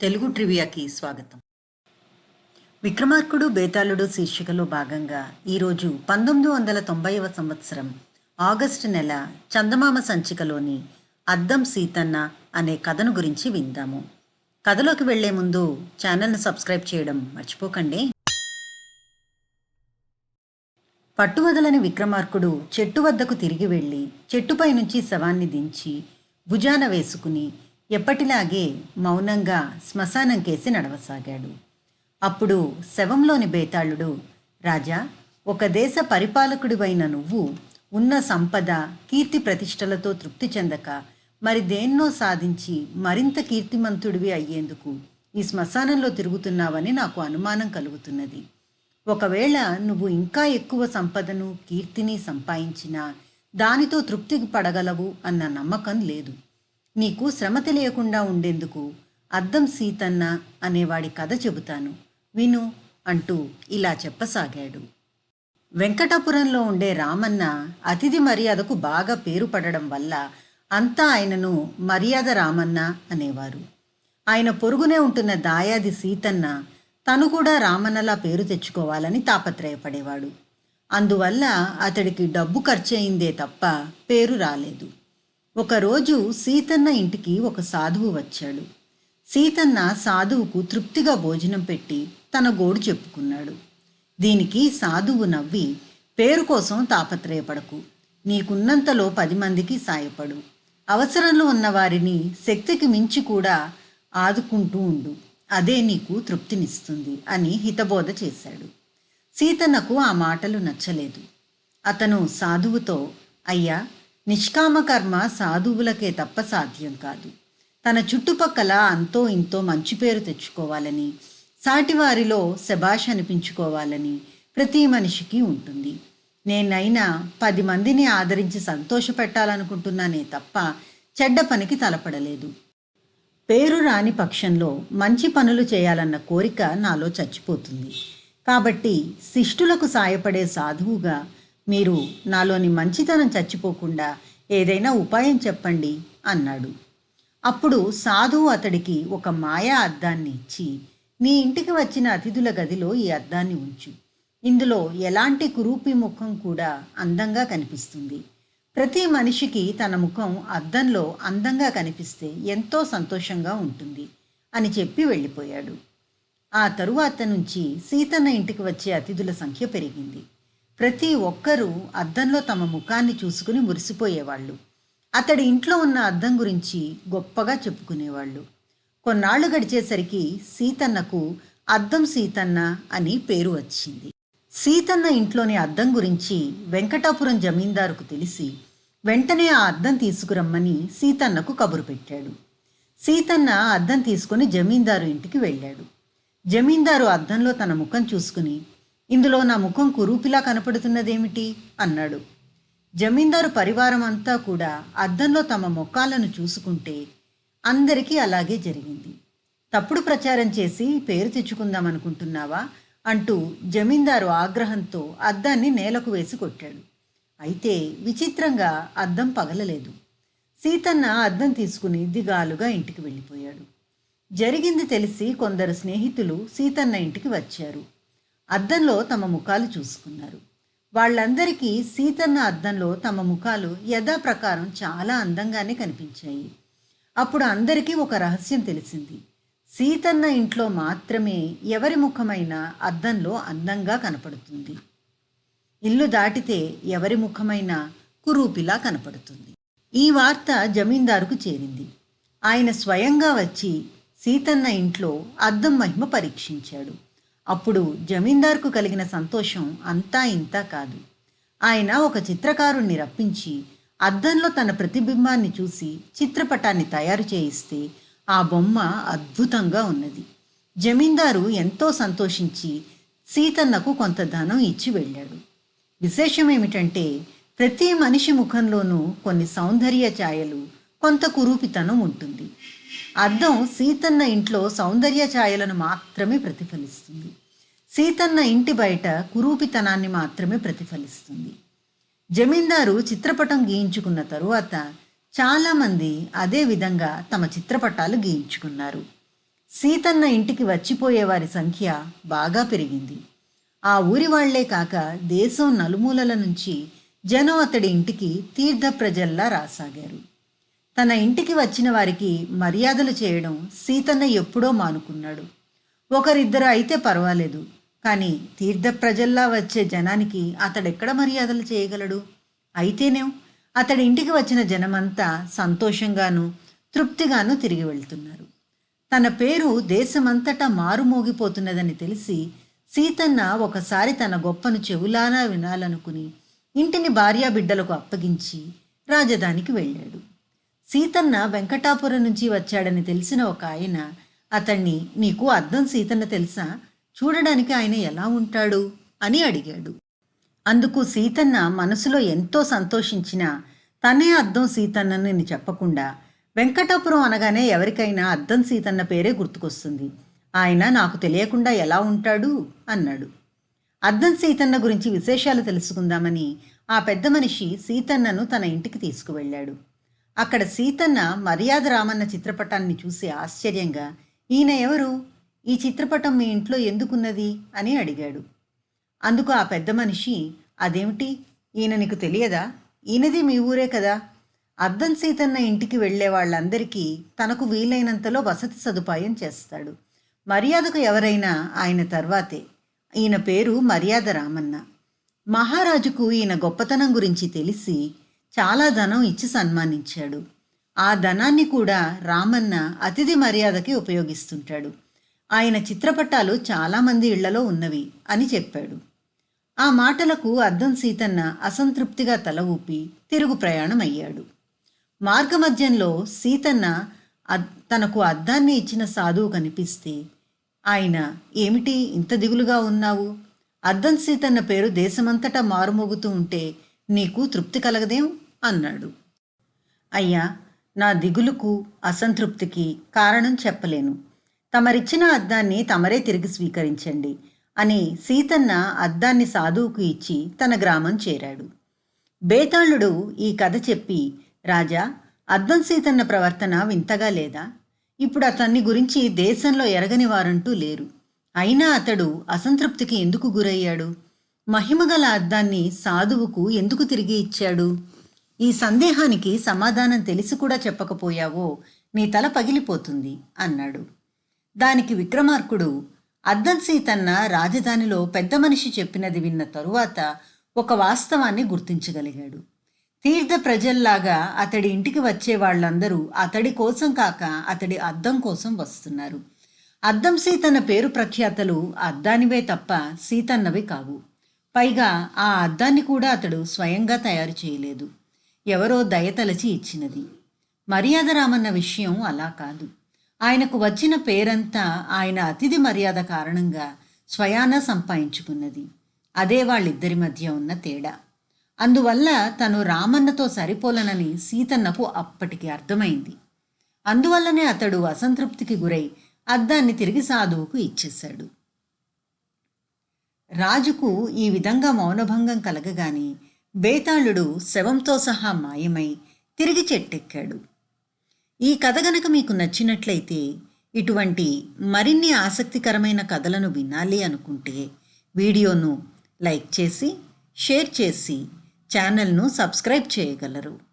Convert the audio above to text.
తెలుగు ట్రివియాకి స్వాగతం. విక్రమార్కుడు బేతాళుడు శీర్షికలో భాగంగా ఈరోజు పంతొమ్మిది వందల తొంభైవ సంవత్సరం ఆగస్టు నెల చందమామ సంచికలోని అద్దం సీతన్న అనే కథను గురించి విందాము. కథలోకి వెళ్ళే ముందు ఛానల్ను సబ్స్క్రైబ్ చేయడం మర్చిపోకండి. పట్టువదలని విక్రమార్కుడు చెట్టు వద్దకు తిరిగి వెళ్ళి చెట్టుపై నుంచి శవాన్ని దించి భుజాన వేసుకుని ఎప్పటిలాగే మౌనంగా శ్మశానం కేసి నడవసాగాడు. అప్పుడు శవంలోని బేతాళుడు రాజా ఒక దేశ పరిపాలకుడివైన నువ్వు ఉన్న సంపద కీర్తి ప్రతిష్టలతో తృప్తి చెందక మరి దేన్నో సాధించి మరింత కీర్తిమంతుడివి అయ్యేందుకు ఈ శ్మశానంలో తిరుగుతున్నావని నాకు అనుమానం కలుగుతున్నది. ఒకవేళ నువ్వు ఇంకా ఎక్కువ సంపదను కీర్తిని సంపాదించినా దానితో తృప్తి పడగలవు అన్న నమ్మకం లేదు. నీకు శ్రమ తెలియకుండా ఉండేందుకు అద్దం సీతన్న అనేవాడి కథ చెబుతాను. విను అంటూ ఇలా చెప్పసాగాడు. వెంకటాపురంలో ఉండే రామన్న అతిథి మర్యాదకు బాగా పేరు పడడం వల్ల అంతా ఆయనను మర్యాద రామన్న అనేవారు. ఆయన పొరుగునే ఉంటున్న దాయాది సీతన్న తను కూడా రామన్నలా పేరు తెచ్చుకోవాలని తాపత్రయపడేవాడు. అందువల్ల అతడికి డబ్బు ఖర్చయిందే తప్ప పేరు రాలేదు. ఒకరోజు సీతన్న ఇంటికి ఒక సాధువు వచ్చాడు. సీతన్న సాధువుకు తృప్తిగా భోజనం పెట్టి తన గోడు చెప్పుకున్నాడు. దీనికి సాధువు నవ్వి పేరు కోసం తాపత్రయపడకు. నీకున్నంతలో పది మందికి సాయపడు. అవసరంలో ఉన్న వారిని శక్తికి మించి కూడా ఆదుకుంటూ ఉండు. అదే నీకు తృప్తినిస్తుంది అని హితబోధ చేశాడు. సీతన్నకు ఆ మాటలు నచ్చలేదు. అతను సాధువుతో అయ్యా నిష్కామ కర్మ సాధువులకే తప్ప సాధ్యం కాదు. తన చుట్టుపక్కల అంతో ఇంతో మంచి పేరు తెచ్చుకోవాలని సాటివారిలో శభాష్ అనిపించుకోవాలని ప్రతి మనిషికి ఉంటుంది. నేనైనా పది మందిని ఆదరించి సంతోషపెట్టాలనుకుంటున్నానే తప్ప చెడ్డ పనికి తలపడలేదు. పేరు రాని పక్షంలో మంచి పనులు చేయాలన్న కోరిక నాలో చచ్చిపోతుంది. కాబట్టి శిష్టులకు సాయపడే సాధువుగా మీరు నాలోని మంచితనం చచ్చిపోకుండా ఏదైనా ఉపాయం చెప్పండి అన్నాడు. అప్పుడు సాధువు అతడికి ఒక మాయా అద్దాన్ని ఇచ్చి నీ ఇంటికి వచ్చిన అతిథుల గదిలో ఈ అద్దాన్ని ఉంచు. ఇందులో ఎలాంటి కురూపి ముఖం కూడా అందంగా కనిపిస్తుంది. ప్రతి మనిషికి తన ముఖం అద్దంలో అందంగా కనిపిస్తే ఎంతో సంతోషంగా ఉంటుంది అని చెప్పి వెళ్ళిపోయాడు. ఆ తరువాత నుంచి సీతన్న ఇంటికి వచ్చే అతిథుల సంఖ్య పెరిగింది. ప్రతి ఒక్కరూ అద్దంలో తమ ముఖాన్ని చూసుకుని మురిసిపోయేవాళ్ళు. అతడి ఇంట్లో ఉన్న అద్దం గురించి గొప్పగా చెప్పుకునేవాళ్ళు. కొన్నాళ్ళు గడిచేసరికి సీతన్నకు అద్దం సీతన్న అని పేరు వచ్చింది. సీతన్న ఇంట్లోని అద్దం గురించి వెంకటాపురం జమీందారుకు తెలిసి వెంటనే ఆ అద్దం తీసుకురమ్మని సీతన్నకు కబురు పెట్టాడు. సీతన్న అద్దం తీసుకుని జమీందారు ఇంటికి వెళ్ళాడు. జమీందారు అద్దంలో తన ముఖం చూసుకుని ఇందులో నా ముఖం కురూపిలా కనపడుతున్నదేమిటి? అన్నాడు. జమీందారు పరివారం అంతా కూడా అద్దంలో తమ ముఖాలను చూసుకుంటే అందరికీ అలాగే జరిగింది. తప్పుడు ప్రచారం చేసి పేరు తెచ్చుకుందామనుకుంటున్నావా? అంటూ జమీందారు ఆగ్రహంతో అద్దాన్ని నేలకు వేసి కొట్టాడు. అయితే విచిత్రంగా అద్దం పగలలేదు. సీతన్న అద్దం తీసుకుని దిగాలుగా ఇంటికి వెళ్ళిపోయాడు. జరిగింది తెలిసి కొందరు స్నేహితులు సీతన్న ఇంటికి వచ్చారు. అద్దంలో తమ ముఖాలు చూసుకున్నారు. వాళ్ళందరికీ సీతన్న అద్దంలో తమ ముఖాలు యథాప్రకారం చాలా అందంగానే కనిపించాయి. అప్పుడు అందరికీ ఒక రహస్యం తెలిసింది. సీతన్న ఇంట్లో మాత్రమే ఎవరి ముఖమైనా అద్దంలో అందంగా కనపడుతుంది. ఇల్లు దాటితే ఎవరి ముఖమైనా కురూపిలా కనపడుతుంది. ఈ వార్త జమీందారుకు చేరింది. ఆయన స్వయంగా వచ్చి సీతన్న ఇంట్లో అద్దం మహిమ పరీక్షించాడు. అప్పుడు జమీందారుకు కలిగిన సంతోషం అంతా ఇంతా కాదు. ఆయన ఒక చిత్రకారుణ్ణి రప్పించి అద్దంలో తన ప్రతిబింబాన్ని చూసి చిత్రపటాన్ని తయారు చేయిస్తే ఆ బొమ్మ అద్భుతంగా ఉన్నది. జమీందారు ఎంతో సంతోషించి సీతన్నకు కొంత ధనం ఇచ్చి వెళ్ళాడు. విశేషం ఏమిటంటే ప్రతి మనిషి ముఖంలోనూ కొన్ని సౌందర్య ఛాయలు కొంత కురూపితనం ఉంటుంది. అద్దం సీతన్న ఇంట్లో సౌందర్య ఛాయలను మాత్రమే ప్రతిఫలిస్తుంది. సీతన్న ఇంటి బయట కురూపితనాన్ని మాత్రమే ప్రతిఫలిస్తుంది. జమీందారు చిత్రపటం గీయించుకున్న తరువాత చాలామంది అదే విధంగా తమ చిత్రపటాలు గీయించుకున్నారు. సీతన్న ఇంటికి వచ్చిపోయే వారి సంఖ్య బాగా పెరిగింది. ఆ ఊరి వాళ్ళే కాక దేశం నలుమూలల నుంచి జనం అతడి ఇంటికి తీర్థ ప్రజల్లా రాసాగారు. తన ఇంటికి వచ్చిన వారికి మర్యాదలు చేయడం సీతన్న ఎప్పుడో మానుకున్నాడు. ఒకరిద్దరు అయితే పర్వాలేదు కానీ తీర్థ ప్రజల్లా వచ్చే జనానికి అతడెక్కడ మర్యాదలు చేయగలడు? అయితేనేం అతడి ఇంటికి వచ్చిన జనమంతా సంతోషంగాను తృప్తిగాను తిరిగి వెళ్తున్నారు. తన పేరు దేశమంతటా మారుమోగిపోతున్నదని తెలిసి సీతన్న ఒకసారి తన గొప్పను చెవులానా వినాలనుకుని ఇంటిని భార్యాబిడ్డలకు అప్పగించి రాజధానికి వెళ్ళాడు. సీతన్న వెంకటాపురం నుంచి వచ్చాడని తెలిసిన ఒక ఆయన అతన్ని నీకు అర్థం సీతన్న తెలుసా? చూడడానికి ఆయన ఎలా ఉంటాడు? అని అడిగాడు. అందుకు సీతన్న మనసులో ఎంతో సంతోషించినా తనే అర్థం సీతన్నని చెప్పకుండా వెంకటాపురం అనగానే ఎవరికైనా అర్థం సీతన్న పేరే గుర్తుకొస్తుంది. ఆయన నాకు తెలియకుండా ఎలా ఉంటాడు? అన్నాడు. అద్దం సీతన్న గురించి విశేషాలు తెలుసుకుందామని ఆ పెద్ద మనిషి సీతన్నను తన ఇంటికి తీసుకువెళ్ళాడు. అక్కడ సీతన్న మర్యాద రామన్న చిత్రపటాన్ని చూసి ఆశ్చర్యంగా ఈయన ఎవరు? ఈ చిత్రపటం మీ ఇంట్లో ఎందుకున్నది? అని అడిగాడు. అందుకు ఆ పెద్ద మనిషి అదేమిటి? ఈయన నీకు తెలియదా? ఈయనది మీ ఊరే కదా. అద్దం సీతన్న ఇంటికి వెళ్ళే వాళ్ళందరికీ తనకు వీలైనంతలో వసతి సదుపాయం చేస్తాడు. మర్యాదకు ఎవరైనా ఆయన తర్వాతే. ఈయన పేరు మర్యాద రామన్న. మహారాజుకు ఈయన గొప్పతనం గురించి తెలిసి చాలా ధనం ఇచ్చి సన్మానించాడు. ఆ ధనాన్ని కూడా రామన్న అతిథి మర్యాదకి ఉపయోగిస్తుంటాడు. ఆయన చిత్రపటాలు చాలామంది ఇళ్ళలో ఉన్నవి అని చెప్పాడు. ఆ మాటలకు అద్దం సీతన్న అసంతృప్తిగా తల ఊపి తిరుగు ప్రయాణం అయ్యాడు మార్గమధ్యంలో సీతన్న అద్- తనకు అద్దాన్ని ఇచ్చిన సాధువు కనిపిస్తే ఆయన ఏమిటి ఇంత దిగులుగా ఉన్నావు? అద్దం సీతన్న పేరు దేశమంతటా మారుమోగుతూ ఉంటే నీకు తృప్తి కలగదేం? అన్నాడు. అయ్యా నా దిగులుకు అసంతృప్తికి కారణం చెప్పలేను. తమరిచ్చిన అద్దాన్ని తమరే తిరిగి స్వీకరించండి అని సీతన్న అద్దాన్ని సాధువుకు ఇచ్చి తన గ్రామం చేరాడు. బేతాళుడు ఈ కథ చెప్పి రాజా అద్దం సీతన్న ప్రవర్తన వింతగా లేదా? ఇప్పుడు అతన్ని గురించి దేశంలో ఎరగని వారంటూ లేరు. అయినా అతడు అసంతృప్తికి ఎందుకు గురయ్యాడు? మహిమగల అద్దాన్ని సాధువుకు ఎందుకు తిరిగి ఇచ్చాడు? ఈ సందేహానికి సమాధానం తెలిసి కూడా చెప్పకపోయావో నీ తల పగిలిపోతుంది అన్నాడు. దానికి విక్రమార్కుడు అద్దం సీతన్న రాజధానిలో పెద్ద మనిషి చెప్పినది విన్న తరువాత ఒక వాస్తవాన్ని గుర్తించగలిగాడు. తీర్థ ప్రజల్లాగా అతడి ఇంటికి వచ్చే వాళ్ళందరూ అతడి కోసం కాక అతడి అద్దం కోసం వస్తున్నారు. అద్దం సీతన్న పేరు ప్రఖ్యాతలు అద్దానివే తప్ప సీతన్నవి కావు. పైగా ఆ అద్దాన్ని కూడా అతడు స్వయంగా తయారు చేయలేదు. ఎవరో దయతలచి ఇచ్చినది. మర్యాద రామన్న విషయం అలా కాదు. ఆయనకు వచ్చిన పేరంతా ఆయన అతిథి మర్యాద కారణంగా స్వయాన సంపాదించుకున్నది. అదే వాళ్ళిద్దరి మధ్య ఉన్న తేడా. అందువల్ల తను రామన్నతో సరిపోలనని సీతన్నకు అప్పటికి అర్థమైంది. అందువల్లనే అతడు అసంతృప్తికి గురై అద్దాన్ని తిరిగి సాధువుకు ఇచ్చేశాడు. రాజుకు ఈ విధంగా మౌనభంగం కలగగానే బేతాళుడు శవంతో సహా మాయమై తిరిగి చెట్టెక్కాడు. ఈ కథ గనక మీకు నచ్చినట్లయితే ఇటువంటి మరిన్ని ఆసక్తికరమైన కథలను వినాలి అనుకుంటే వీడియోను లైక్ చేసి షేర్ చేసి ఛానల్ను సబ్స్క్రైబ్ చేయగలరు.